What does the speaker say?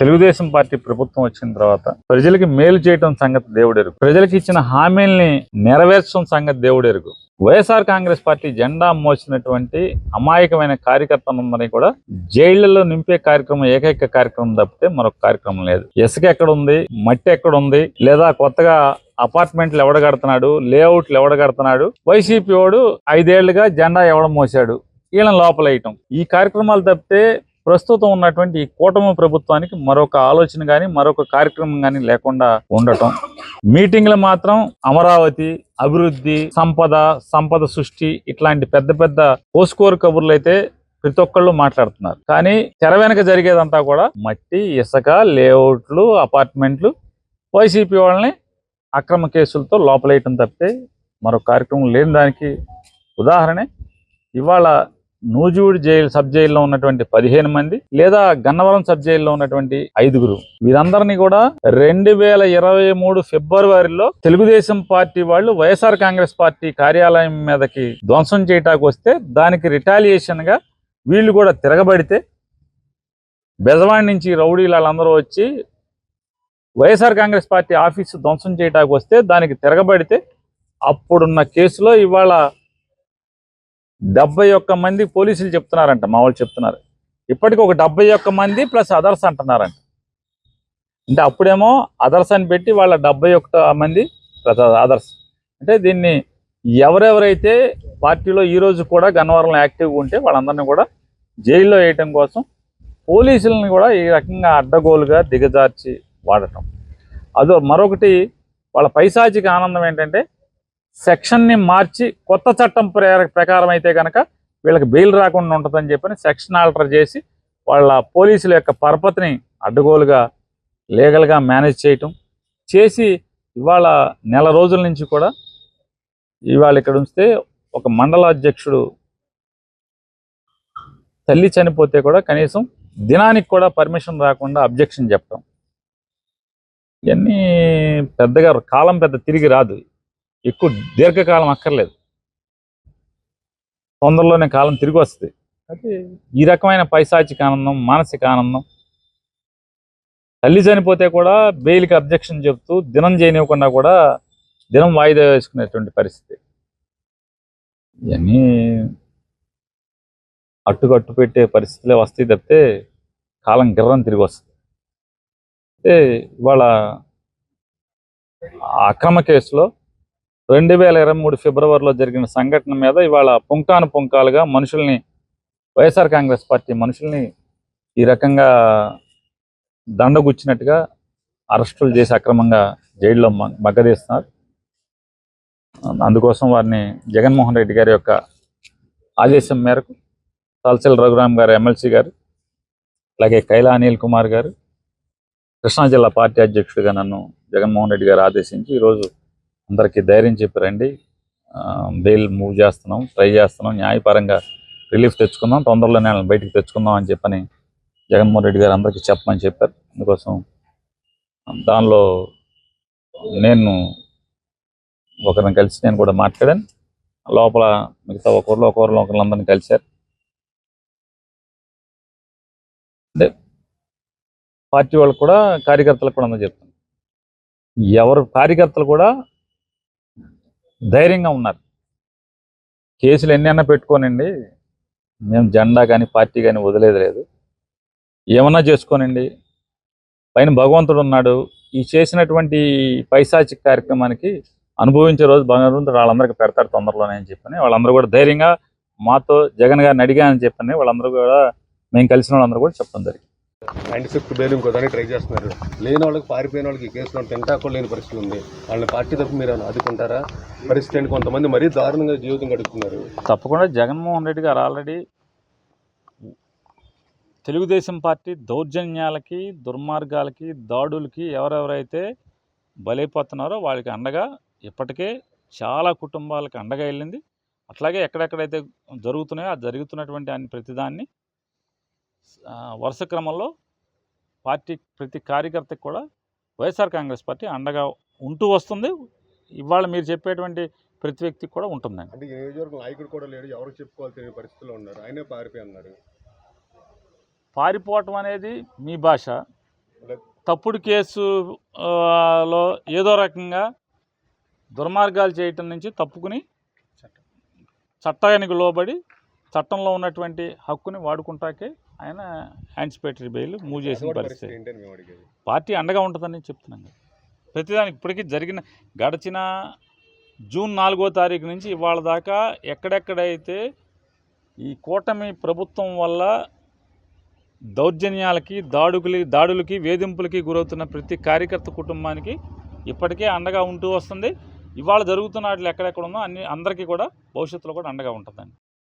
Telugu Desam party ప్రభుత్వం వచ్చిన తర్వాత ప్రజలకి మేలు చేయటం సంగతి దేవుడెరుగు. ప్రజలకు ఇచ్చిన హామీల్ని నెరవేర్చడం సంగతి దేవుడెరుగు. వైఎస్ఆర్ కాంగ్రెస్ పార్టీ జెండా మోసినటువంటి అమాయకమైన కార్యకర్తలందరినీ కూడా జైళ్ళలో నింపే కార్యక్రమం ఏకైక కార్యక్రమం తప్పితే మరొక కార్యక్రమం లేదు. ఇసుక ఎక్కడుంది? మట్టి ఎక్కడ ఉంది లేదా కొత్తగా అపార్ట్మెంట్లు ఎవడ కడుతున్నాడు? లేఅవుట్లు ఎవడ కడుతున్నాడు? వైసీపీ వాడు ఐదేళ్ళుగా జెండా ఎవడ మోసాడు వీళ్ళని లోపలేయటం. ఈ కార్యక్రమాలు తప్పితే ప్రస్తుతం ఉన్నటువంటి ఈ కూటమి ప్రభుత్వానికి మరొక ఆలోచన కానీ మరొక కార్యక్రమం కానీ లేకుండా ఉండటం. మీటింగ్లు మాత్రం అమరావతి అభివృద్ధి సంపద సంపద సృష్టి ఇట్లాంటి పెద్ద పెద్ద పోస్కోరు కబుర్లు అయితే ప్రతి ఒక్కళ్ళు మాట్లాడుతున్నారు. కానీ తెర వెనక జరిగేదంతా కూడా మట్టి ఇసుక లేఅవుట్లు అపార్ట్మెంట్లు వైసీపీ వాళ్ళని అక్రమ కేసులతో లోపలేయటం తప్పితే మరొక కార్యక్రమం లేని దానికి ఉదాహరణ ఇవాళ నూజివీడు జైలు సబ్ జైల్లో ఉన్నటువంటి పదిహేను మంది లేదా గన్నవరం సబ్ జైల్లో ఉన్నటువంటి ఐదుగురు. వీరందరినీ కూడా రెండు వేల ఇరవై మూడు ఫిబ్రవరిలో తెలుగుదేశం పార్టీ వాళ్ళు వైఎస్ఆర్ కాంగ్రెస్ పార్టీ కార్యాలయం మీదకి ధ్వంసం చేయటానికి వస్తే దానికి రిటాలియేషన్గా వీళ్ళు కూడా తిరగబడితే బెజవాడి నుంచి రౌడీలు వాళ్ళందరూ వచ్చి వైఎస్ఆర్ కాంగ్రెస్ పార్టీ ఆఫీసు ధ్వంసం చేయటానికి వస్తే దానికి తిరగబడితే అప్పుడున్న కేసులో ఇవాళ డెబ్బై ఒక్క మంది పోలీసులు చెప్తున్నారంట మా వాళ్ళు చెప్తున్నారు. ఇప్పటికి ఒక డెబ్బై ఒక్క మంది ప్లస్ అదర్స్ అంటున్నారంట. అంటే అప్పుడేమో అదర్స్ అని పెట్టి వాళ్ళ డెబ్బై ఒక్క మంది ప్లస్ అదర్స్. అంటే దీన్ని ఎవరెవరైతే పార్టీలో ఈ రోజు కూడా గన్నవరంలో యాక్టివ్గా ఉంటే వాళ్ళందరినీ కూడా జైల్లో వేయటం కోసం పోలీసులను కూడా ఈ రకంగా అడ్డగోలుగా దిగజార్చి వాడటం. అదో మరొకటి వాళ్ళ పైశాచిక ఆనందం ఏంటంటే సెక్షన్ని మార్చి కొత్త చట్టం ప్రకారం అయితే కనుక వీళ్ళకి బెయిల్ రాకుండా ఉంటుందని చెప్పని సెక్షన్ ఆల్టర్ చేసి వాళ్ళ పోలీసుల యొక్క పరపతిని అడ్డగోలుగా లీగల్గా మేనేజ్ చేయటం చేసి ఇవాళ నెల రోజుల నుంచి కూడా ఇవాళ ఇక్కడ ఉంచితే ఒక మండల అధ్యక్షుడు తల్లి చనిపోతే కూడా కనీసం దినానికి కూడా పర్మిషన్ రాకుండా అబ్జెక్షన్ చెప్పడం ఇవన్నీ పెద్దగా కాలం పెద్ద తిరిగి రాదు. ఎక్కువ దీర్ఘకాలం అక్కర్లేదు. తొందరలోనే కాలం తిరిగి వస్తుంది. ఈ రకమైన పైశాచిక ఆనందం మానసిక ఆనందం తల్లి చనిపోతే కూడా బెయిల్కి అబ్జెక్షన్ చెప్తూ దినం చేయనివ్వకుండా కూడా దినం వాయిదా వేసుకునేటువంటి పరిస్థితి. ఇవన్నీ అట్టుకట్టు పెట్టే పరిస్థితులే వస్తాయి తప్పితే కాలం గిర్రం తిరిగి వస్తుంది. అయితే ఇవాళ అక్రమ కేసులో రెండు వేల ఇరవై మూడు ఫిబ్రవరిలో జరిగిన సంఘటన మీద ఇవాళ పుంకాను పుంకాలుగా మనుషుల్ని వైఎస్ఆర్ కాంగ్రెస్ పార్టీ మనుషుల్ని ఈ రకంగా దండగుచ్చినట్టుగా అరెస్టులు చేసి అక్రమంగా జైల్లో మగ్గదీస్తున్నారు అందుకోసం వారిని జగన్మోహన్ రెడ్డి గారి యొక్క ఆదేశం మేరకు తలసల్ రఘురామ్ గారు ఎమ్మెల్సీ గారు అలాగే కైలా అనిల్ కుమార్ గారు కృష్ణా జిల్లా పార్టీ అధ్యక్షుడిగా నన్ను జగన్మోహన్ రెడ్డి గారు ఆదేశించి ఈరోజు అందరికీ ధైర్యం చెప్పారండి రండి. బెయిల్ మూవ్ చేస్తున్నాం ట్రై చేస్తున్నాం న్యాయపరంగా రిలీఫ్ తెచ్చుకుందాం తొందరలోనే వాళ్ళని బయటికి తెచ్చుకుందాం అని చెప్పని జగన్మోహన్ రెడ్డి గారు అందరికీ చెప్పమని చెప్పారు. అందుకోసం దానిలో నేను ఒకరిని కలిసి నేను కూడా మాట్లాడాను. లోపల మిగతా ఒకరిలో ఒకరిలో ఒకరిని కలిశారు. అంటే పార్టీ వాళ్ళకు కూడా కార్యకర్తలకు కూడా అందరూ చెప్తాను ఎవరు కార్యకర్తలు కూడా ధైర్యంగా ఉన్నారు. కేసులు ఎన్ని అన్నా పెట్టుకోనండి. మేము జెండా కానీ పార్టీ కానీ వదిలేదు లేదు. ఏమన్నా చేసుకోనండి. పైన భగవంతుడు ఉన్నాడు. ఈ చేసినటువంటి పైశాచిక కార్యక్రమానికి అనుభవించే రోజు భగవంతుడు వాళ్ళందరికీ పెడతారు తొందరలోనే అని చెప్పని. వాళ్ళందరూ కూడా ధైర్యంగా మాతో జగన్ గారిని అడిగా అని చెప్పని వాళ్ళందరూ కూడా మేము కలిసిన వాళ్ళందరూ కూడా చెప్పడం జరిగింది. నైన్టీ ఫిఫ్త్ బెయిల్ ఇంకో ట్రై చేస్తున్నారు. లేని వాళ్ళకి పారిపోయిన వాళ్ళకి ఈ కేసులో తింటా లేని పరిస్థితి ఉంది. వాళ్ళని పార్టీ తప్పు మీరు ఏమైనా ఆదుకుంటారా? పరిస్థితి అండి కొంతమంది మరీ దారుణంగా జీవితం గడుపుతున్నారు. తప్పకుండా జగన్మోహన్ రెడ్డి గారు ఆల్రెడీ తెలుగుదేశం పార్టీ దౌర్జన్యాలకి దుర్మార్గాలకి దాడులకి ఎవరెవరైతే బలైపోతున్నారో వాళ్ళకి అండగా ఇప్పటికే చాలా కుటుంబాలకు అండగా వెళ్ళింది. అట్లాగే ఎక్కడెక్కడైతే జరుగుతున్నాయో ఆ జరుగుతున్నటువంటి అన్ని ప్రతిదాన్ని వరుస క్రమంలో పార్టీ ప్రతి కార్యకర్తకి కూడా వైఎస్ఆర్ కాంగ్రెస్ పార్టీ అండగా ఉంటూ వస్తుంది. ఇవాళ మీరు చెప్పేటువంటి ప్రతి వ్యక్తికి కూడా ఉంటుందండి. అంటే నియోజకవర్గం నాయకుడు కూడా లేడు ఎవరికి చెప్పుకోవాలి తెలియని పరిస్థితిలో ఉన్నారు. ఆయనే పారిపోయి అన్నారు పారిపోవటం అనేది మీ భాష. తప్పుడు కేసు ఆ, లో ఏదో రకంగా దుర్మార్గాలు చేయటం నుంచి తప్పుకుని చట్టానికి లోబడి చట్టంలో ఉన్నటువంటి హక్కుని వాడుకుంటాకే ఆయన యాంటిసిపేటరీ బెయిల్ మూవ్ చేసిన పరిస్థితి. పార్టీ అండగా ఉంటుందని చెప్తున్నాను. ప్రతిదానికి ఇప్పటికీ జరిగిన గడిచిన జూన్ నాలుగో తారీఖు నుంచి ఇవాళ దాకా ఎక్కడెక్కడైతే ఈ కూటమి ప్రభుత్వం వల్ల దౌర్జన్యాలకి దాడుకులి దాడులకి వేధింపులకి గురవుతున్న ప్రతి కార్యకర్త కుటుంబానికి ఇప్పటికే అండగా ఉంటూ వస్తుంది. ఇవాళ జరుగుతున్న వాటిలో ఎక్కడెక్కడ ఉందో అన్ని అందరికీ కూడా భవిష్యత్తులో కూడా అండగా ఉంటుందండి.